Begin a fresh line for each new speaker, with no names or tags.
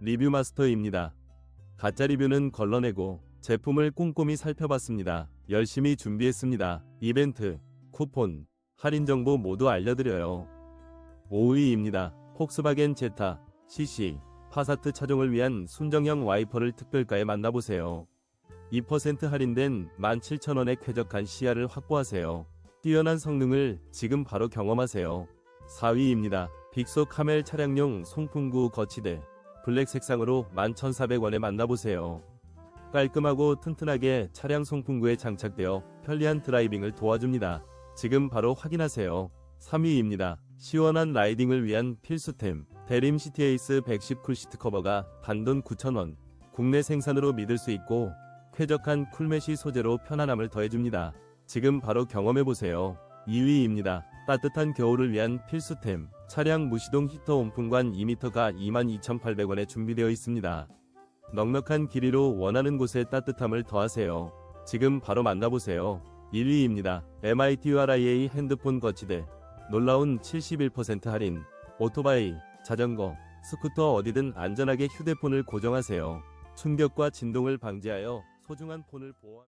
리뷰 마스터입니다. 가짜 리뷰는 걸러내고 제품을 꼼꼼히 살펴봤습니다. 열심히 준비했습니다. 이벤트, 쿠폰, 할인 정보 모두 알려드려요. 5위입니다. 폭스바겐 제타, CC, 파사트 차종을 위한 순정형 와이퍼를 특별가에 만나보세요. 2% 할인된 17,000원의 쾌적한 시야를 확보하세요. 뛰어난 성능을 지금 바로 경험하세요. 4위입니다. 빅소 카멜 차량용 송풍구 거치대 블랙 색상으로 11,400원에 만나보세요. 깔끔하고 튼튼하게 차량 송풍구에 장착되어 편리한 드라이빙을 도와줍니다. 지금 바로 확인하세요. 3위입니다. 시원한 라이딩을 위한 필수템 대림 시티에이스 110 쿨시트 커버가 단돈 9,000원 국내 생산으로 믿을 수 있고 쾌적한 쿨메시 소재로 편안함을 더해줍니다. 지금 바로 경험해보세요. 2위입니다. 따뜻한 겨울을 위한 필수템 차량 무시동 히터 온풍관 2m가 22,800원에 준비되어 있습니다. 넉넉한 길이로 원하는 곳에 따뜻함을 더하세요. 지금 바로 만나보세요. 1위입니다. MITURIA 핸드폰 거치대 놀라운 71% 할인 오토바이, 자전거, 스쿠터 어디든 안전하게 휴대폰을 고정하세요. 충격과 진동을 방지하여 소중한 폰을 보호